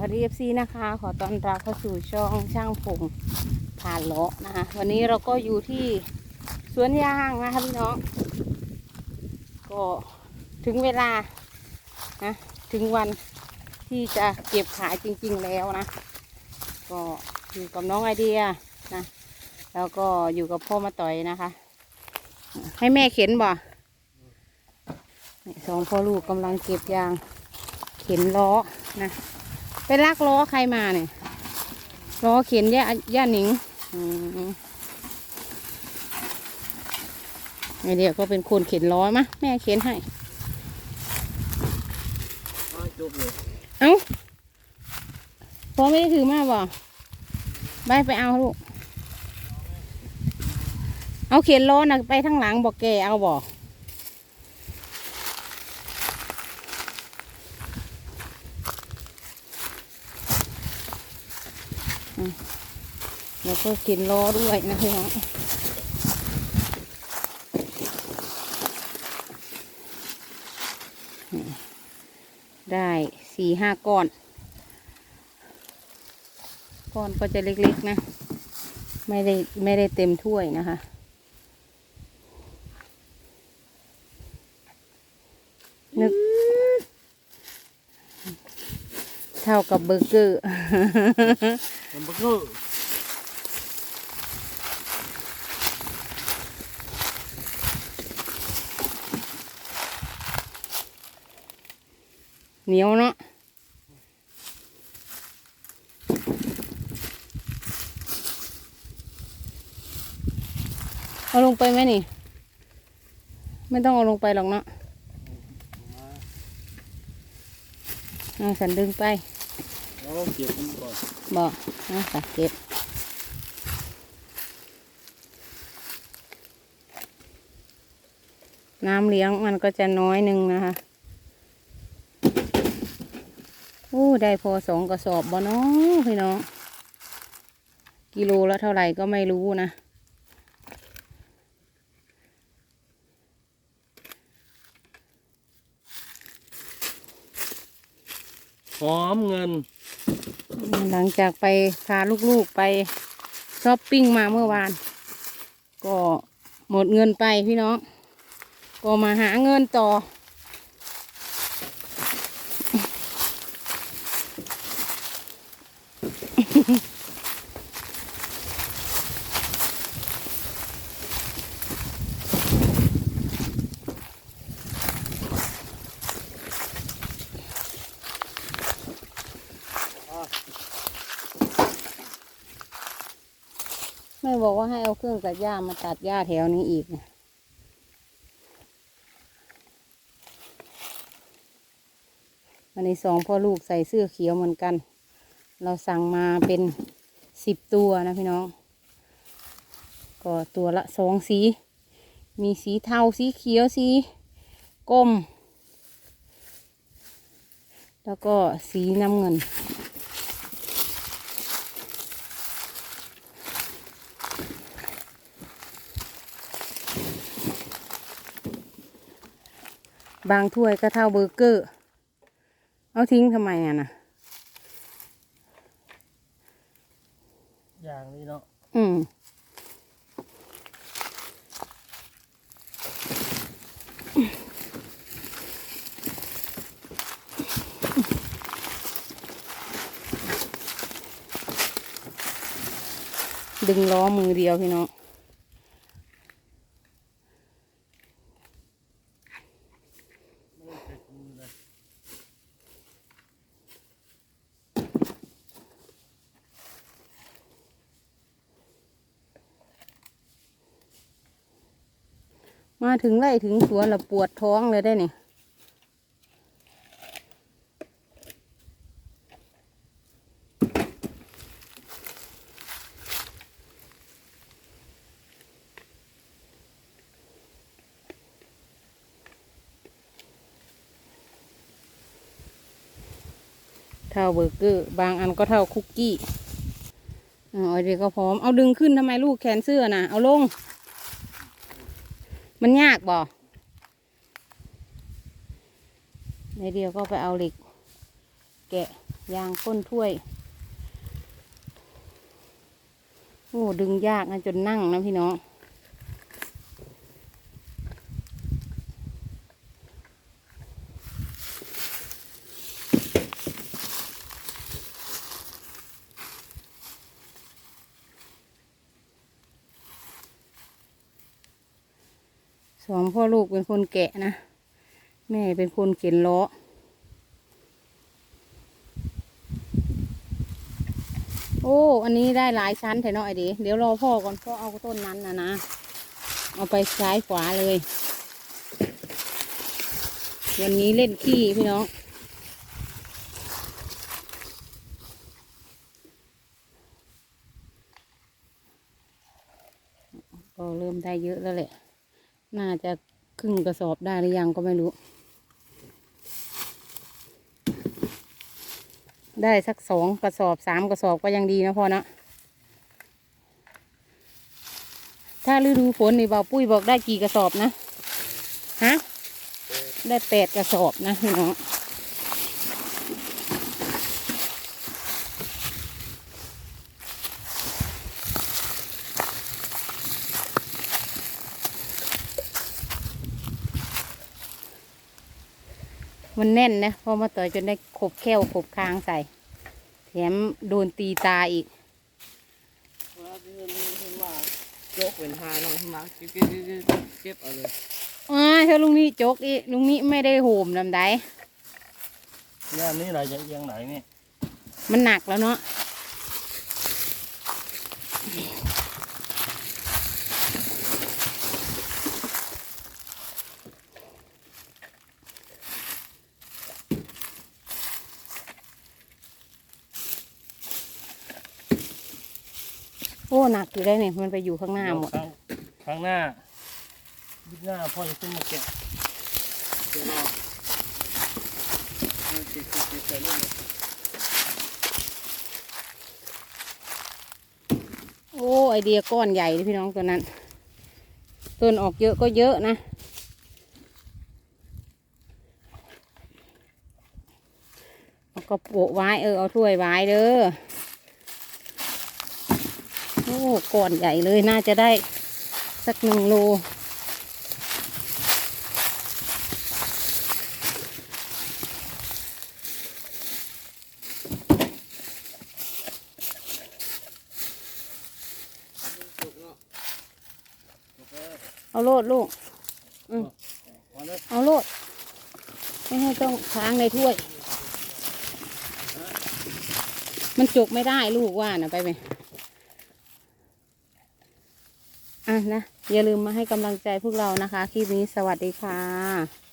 วัสดีเอฟซีนะคะ ขอต้อนรับเข้าสู่ช่องช่างผมผ่านเลาะนะคะ วันนี้เราก็อยู่ที่สวนยางนะคะพี่น้อง ก็ถึงเวลานะถึงวันที่จะเก็บขายจริง ๆแล้วนะ ก็อยู่กับน้องไอเดียนะ แล้วก็อยู่กับพ่อมาต่อยนะคะ ให้แม่เข็นบ่สองพ่อลูกกำลังเก็บยาง เข็นล้อนะ ไปลากล้อใครมาเนี่ยล้อเข็นย่าย่าหนิงอืมไอเดียก็เป็นคนเข็นล้อมะแม่เข็นให้เอ้าพ่อไม่ได้ถือมาบ่ไปไปเอาลูก เอาเข็นล้อนะไปทั้งหลังบอกแกเอาบอืม แล้วก็เข็นล้อด้วยนะพี่น้องได้สี่ห้าก้อน ก้อนก็จะเล็กๆนะ ไม่ได้ไม่ได้เต็มถ้วยนะคะนึก เท่ากับเบอร์เกอร์ แฮมเบอร์เกอร์เหนียวเนาะเอาลงไปไหมนี่ ไม่ต้องเอาลงไปหรอกเนาะเอาสันดึงไป แล้วก็เก็บมันก่อนบอกนะตักเก็บน้ำเลี้ยงมันก็จะน้อยหนึ่งนะคะโอ้ได้พอสองกระสอบบ่น้องพี่น้อง กิโลละเท่าไหร่ก็ไม่รู้นะ หอมเงิน หลังจากไปพาลูกๆไปช้อปปิ้งมาเมื่อวาน ก็หมดเงินไปพี่น้อง ก็มาหาเงินต่อ แม่บอกว่าให้เอาเครื่องตัดหญ้ามาตัดหญ้าแถวนี้อีกนะวันนี้สองพ่อลูกใส่เสื้อเขียวเหมือนกัน เราสั่งมาเป็นสิบตัวนะพี่น้อง ก็ตัวละสองสี มีสีเทาสีเขียวสีกลมแล้วก็สีน้ำเงิน บางถ้วยก็เท่าเบอร์เกอร์ เอาทิ้งทำไมอะนะอย่างนี้เนาะอืมดึงล้อมือเดียวพี่น้อง มาถึงไร่ถึงสวนแล้วปวดท้องเลยได้เนี่ยเท่าเบอร์เกอร์ บางอันก็เท่าคุกกี้อ๋อเดี๋ยวก็พร้อม เอาดึงขึ้นทำไมลูกแขนเสื้อน่ะเอาลง มันยากบ่ในเดียวก็ไปเอาเหล็ก แกะยางก้นถ้วยโอ้ดึงยากนะจนนั่งนะพี่น้อง สองพ่อลูกเป็นคนแกะนะ แม่เป็นคนเข็นล้อโอ้ อันนี้ได้หลายชั้นแถเนาะไอเดีเดี๋ยวรอพ่อก่อนพ่อเอาต้นนั้นนะนะ เอาไปซ้ายขวาเลย วันนี้เล่นขี้พี่น้อง ก็เริ่มได้เยอะแล้วแหละ น่าจะครึ่งกระสอบได้หรือยังก็ไม่รู้ ได้สักสองกระสอบสามกระสอบก็ยังดีนะพ่อนะถ้าฤดูฝนนี่เบาปุ้ยบอกได้กี่กระสอบนะ ฮะ ได้แปดกระสอบนะพี่น้อง มันแน่นนะพอมาต่อยจนได้ขบแข้วขบคางใส่แถมโดนตีตาอีกว่าเพื่อนเพื่อนว่าโจกเป็นหาน้องที่มาเก็บเก็บเก็บเก็บเก็บเอาเลยอ่าเธอลุงนี่จกอีลุงนี่ไม่ได้โหมลำไดย่านนี้อะไรจะเอียงไหนนี่มันหนักแล้วเนาะ โอ้หนักอยู่ได้เนี่ยมันไปอยู่ข้างหน้าหมดข้างข้างหน้ายึดหน้าพ่อจะขึ้นมาแกะเดี๋ยวรอเอาเก็บเก็บเก็บใส่นู่นเลยโอ้ไอเดียก้อนใหญ่เลยพี่น้องตัวนั้นต้นออกเยอะก็เยอะนะเอาก็โปะไว้เออเอาถ้วยไว้เด้อโอ้ก้อนใหญ่เลยน่าจะได้สักหนึ่งโลเอาโลดลูกเลยเอาโลด ไม่ให้ต้องค้างในถ้วย มันจกไม่ได้ลูกว่านะไปไหม อะนะอย่าลืมมาให้กำลังใจพวกเรานะคะ คลิปนี้สวัสดีค่ะ